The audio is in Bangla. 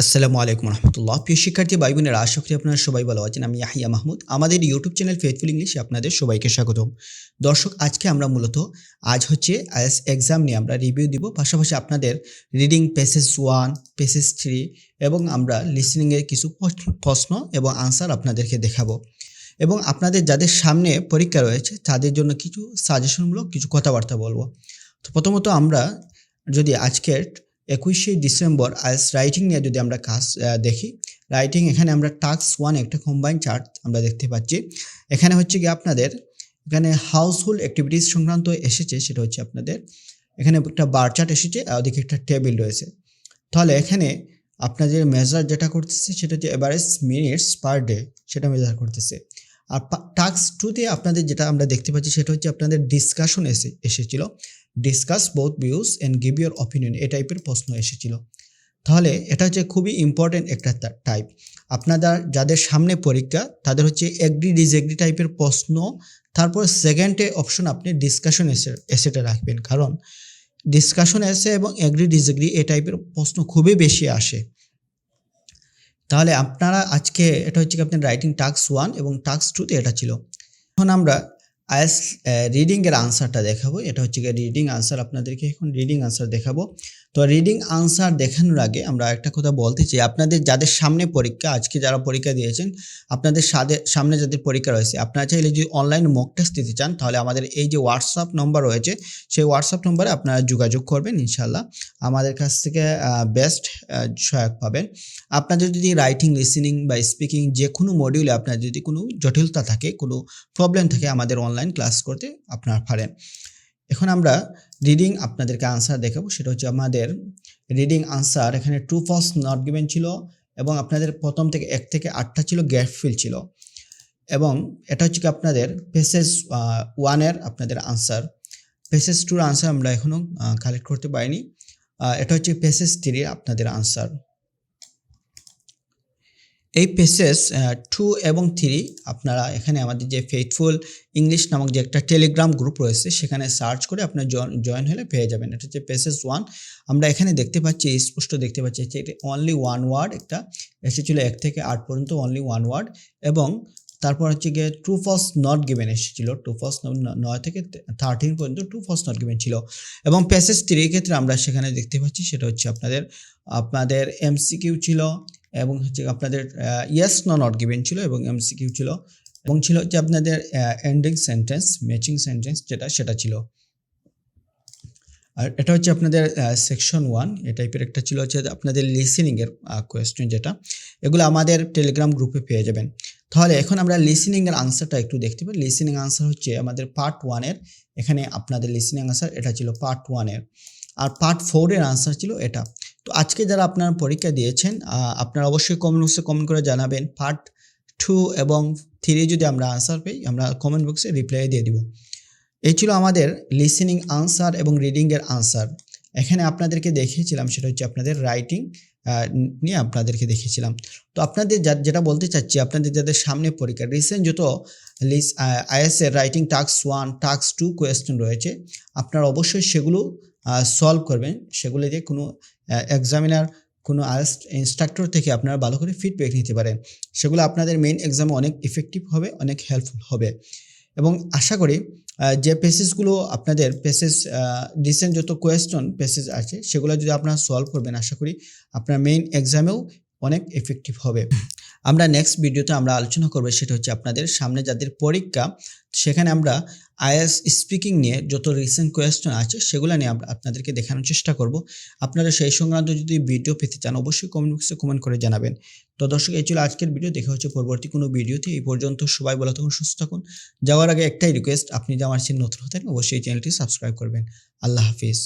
আসসালামু আলাইকুম রহমতুল্লাহ। প্রিয় শিক্ষার্থী ভাই বোনেরা আশা করি আপনারা সবাই ভালো আছেন। আমি ইয়াহিয়া মাহমুদ। আমাদের ইউটিউব চ্যানেল ফেথফুল ইংলিশে আপনাদের সবাইকে স্বাগতম। দর্শক, আজকে আমরা মূলত, আজ হচ্ছে আইএস এক্সাম নিয়ে আমরা রিভিউ দিব। পাশাপাশি আপনাদের reading passages one passages three এবং আমরা লিসনিংয়ের কিছু প্রশ্ন- এবং আনসার আপনাদেরকে দেখাবো। এবং আপনাদের যাদের সামনে পরীক্ষা রয়েছে, তাদের জন্য কিছু সাজেশনমূলক কিছু কথাবার্তা বলব। তো প্রথমত আমরা যদি আজকের একুশে ডিসেম্বর আজ রাইটিং নিয়ে যদি আমরা কাজ দেখি রাইটিং এখানে আমরা টাক্স ওয়ান একটা কম্বাইন চার্ট আমরা দেখতে পাচ্ছি। এখানে হচ্ছে কি আপনাদের, এখানে হাউস হোল্ড অ্যাক্টিভিটিস সংক্রান্ত এসেছে, সেটা হচ্ছে আপনাদের, এখানে একটা বার চার্ট এসেছে, আর ওদিকে একটা টেবিল রয়েছে। তাহলে এখানে আপনাদের মেজার যেটা করতেছে, সেটা হচ্ছে এভারেজ মিনিটস পার ডে সেটা মেজার করতেছে। আর টাক্স টুতে আপনাদের যেটা আমরা দেখতে পাচ্ছি সেটা হচ্ছে আপনাদের ডিসকাশন এসে, এসেছিল। Discuss both views and give your opinion এই টাইপের প্রশ্ন এসেছিল। তাহলে এটা হচ্ছে খুবই ইম্পর্টেন্ট একটা টাইপ আপনাদের যাদের সামনে পরীক্ষা, তাদের হচ্ছে এগ্রি ডিসএগ্রি টাইপের প্রশ্ন। তারপর সেকেন্ডে অপশন আপনি ডিসকাশন এসে, এসেটা রাখবেন। কারণ ডিসকাশন এসে এবং এগ্রি ডিসএগ্রি এই টাইপের প্রশ্ন খুবই বেশি আসে। তাহলে আপনারা আজকে, এটা হচ্ছে কি আপনার রাইটিং টাস্ক ওয়ান এবং টাস্ক টুতে এটা ছিল। এখন আমরা আইএস রিডিংয়ের আনসারটা দেখাবো। এটা হচ্ছে গিয়ে রিডিং আনসার আপনাদেরকে এখন রিডিং আনসার দেখাবো। তো রিডিং আনসার দেখানোর আগে আমরা একটা কথা বলতে চাই। আপনাদের যাদের সামনে পরীক্ষা, আজকে যারা পরীক্ষা দিয়েছেন, আপনাদের সামনে যাদের পরীক্ষা রয়েছে, আপনারা চাইলে যদি অনলাইন মক টেস্ট দিতে চান, তাহলে আমাদের এই যে হোয়াটসঅ্যাপ নম্বর রয়েছে, সেই হোয়াটসঅ্যাপ নম্বরে আপনারা যোগাযোগ করবেন ইনশাল্লাহ আমাদের কাছ থেকে বেস্ট সহায়ক পাবেন। আপনাদের যদি রাইটিং লিসেনিং বা স্পিকিং যে কোনো মডিউলে আপনার যদি কোনো জটিলতা থাকে, কোনো প্রবলেম থাকে, আমাদের অনলাইন ক্লাস করতে আপনারা পারেন। এখন আমরা রিডিং আপনাদেরকে আনসার দেখাবো, সেটা হচ্ছে আমাদের রিডিং আনসার এখানে ট্রু ফলস নট গিভেন ছিল এবং আপনাদের প্রথম থেকে এক থেকে আটটা ছিল গ্যাপ ফিল ছিল এবং এটা হচ্ছে কি আপনাদের পেসেস ওয়ানের আপনাদের আনসার পেসেস টুর আনসার আমরা এখনও কালেক্ট করতে পারিনি। এটা হচ্ছে পেসেস থ্রির আপনাদের আনসার এই পেসেস টু এবং থ্রি আপনারা এখানে আমাদের যে ফেথফুল ইংলিশ নামক যে একটা টেলিগ্রাম গ্রুপ রয়েছে, সেখানে সার্চ করে আপনার জয়েন হলে পেয়ে যাবেন। এটা হচ্ছে পেসেস ওয়ান আমরা এখানে দেখতে পাচ্ছি স্পষ্ট দেখতে পাচ্ছি, এটা অনলি ওয়ান ওয়ার্ড একটা। এসেছিল এক থেকে আট পর্যন্ত অনলি ওয়ান ওয়ার্ড এবং তারপর হচ্ছে গিয়ে ট্রু ফলস নট গিভেন এসেছিল। ট্রু ফলস নয় থেকে থার্টিন পর্যন্ত ট্রু ফলস নট গিভেন ছিল। এবং প্যাসেজ থ্রির ক্ষেত্রে আমরা সেখানে দেখতে পাচ্ছি, সেটা হচ্ছে আপনাদের আপনাদের এমসিকিউ ছিল এবং হচ্ছে আপনাদের ইয়েস ন নট গিভেন ছিল এবং এম এমসিকিউ ছিল এবং ছিল হচ্ছে আপনাদের এন্ডিং সেন্টেন্স ম্যাচিং সেন্টেন্স যেটা, সেটা ছিল। আর এটা হচ্ছে আপনাদের সেকশন ওয়ান এই টাইপের একটা ছিল হচ্ছে আপনাদের লিসেনিংয়ের কোয়েশ্চেন যেটা। এগুলো আমাদের টেলিগ্রাম গ্রুপে পেয়ে যাবেন। তাহলে এখন আমরা লিসেনিংয়ের আনসারটা একটু দেখতে পাই। লিসেনিং আনসার হচ্ছে আমাদের পার্ট ওয়ানের এখানে আপনাদের লিসেনিং আনসার এটা ছিল পার্ট ওয়ানের আর পার্ট ফোরের আনসার ছিল এটা। তো আজকে যারা আপনারা পরীক্ষা দিয়েছেন আপনারা অবশ্যই কমেন্ট বক্সে কমেন্ট করে জানাবেন। পার্ট টু এবং থ্রি যদি আমরা আনসার পাই, আমরা কমেন্ট বক্সে রিপ্লাই দিয়ে দিব। এই ছিল আমাদের লিসেনিং আনসার এবং রিডিংয়ের আনসার এখানে আপনাদেরকে দেখিয়েছিলাম, সেটা হচ্ছে আপনাদের রাইটিং নিয়ে আপনাদেরকে দেখিয়েছিলাম। তো আপনাদের যা- যেটা বলতে চাচ্ছি, আপনাদের যাদের সামনে পরীক্ষা রিসেন্ট যত লিস আইএসের writing task one task two question রয়েছে, আপনারা অবশ্যই সেগুলো সলভ করবেন। সেগুলো দিয়ে কোনো এক্সামিনার কোনো আইএস ইনস্ট্রাক্টর থেকে আপনারা ভালো করে ফিডব্যাক নিতে পারেন। সেগুলো আপনাদের মেইন এক্সামে অনেক ইফেক্টিভ হবে, অনেক হেল্পফুল হবে। এবং আশা করি যে পেসেসগুলো আপনাদের পেসেস রিসেন্ট যত কোয়েশ্চন পেসেস আছে, সেগুলো যদি আপনারা সলভ করবেন, আশা করি আপনার মেইন এক্সামেও অনেক এফেক্টিভ হবে। আমরা নেক্সট ভিডিওতে আমরা আলোচনা করব সেটা হচ্ছে আপনাদের সামনে যাদের পরীক্ষা, সেখানে আমরা আইএস স্পিকিং নিয়ে যত রিসেন্ট কোয়েশ্চন আছে সেগুলো নিয়ে আমরা আপনাদেরকে দেখানোর চেষ্টা করব। আপনারা সেই সংক্রান্ত যদি ভিডিও পেতে চান অবশ্যই কমেন্ট বক্সে কমেন্ট করে জানাবেন। তো দর্শক, এই ছিল আজকের ভিডিও দেখা হচ্ছে পরবর্তী কোনো ভিডিওতে এই পর্যন্ত সবাই ভালো থাকুন, সুস্থ থাকুন। যাওয়ার আগে একটাই রিকোয়েস্ট আপনি যে আমার চ্যানেল নতুন হতেন অবশ্যই চ্যানেলটি সাবস্ক্রাইব করবেন। আল্লাহ হাফিজ।